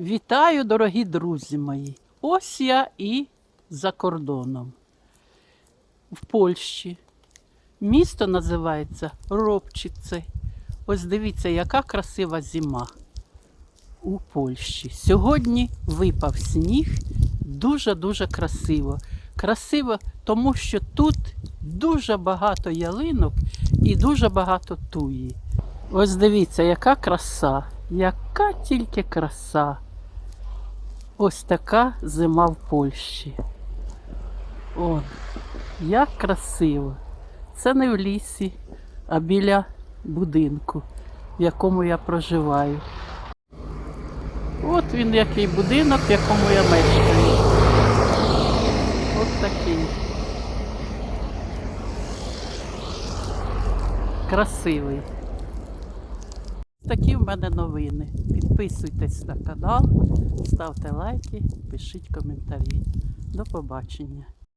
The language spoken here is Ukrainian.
Вітаю, дорогі друзі мої! Ось я і за кордоном. В Польщі. Місто називається Робчице. Ось дивіться, яка красива зима у Польщі. Сьогодні випав сніг дуже-дуже красиво. Красиво, тому що тут дуже багато ялинок і дуже багато туї. Ось дивіться, яка краса, яка тільки краса. Ось така зима в Польщі. О, як красиво. Це не в лісі, а біля будинку, в якому я проживаю. От він який будинок, в якому я мешкаю. От такий. Красивий. Такі в мене новини. Підписуйтесь на канал, ставте лайки, пишіть коментарі. До побачення.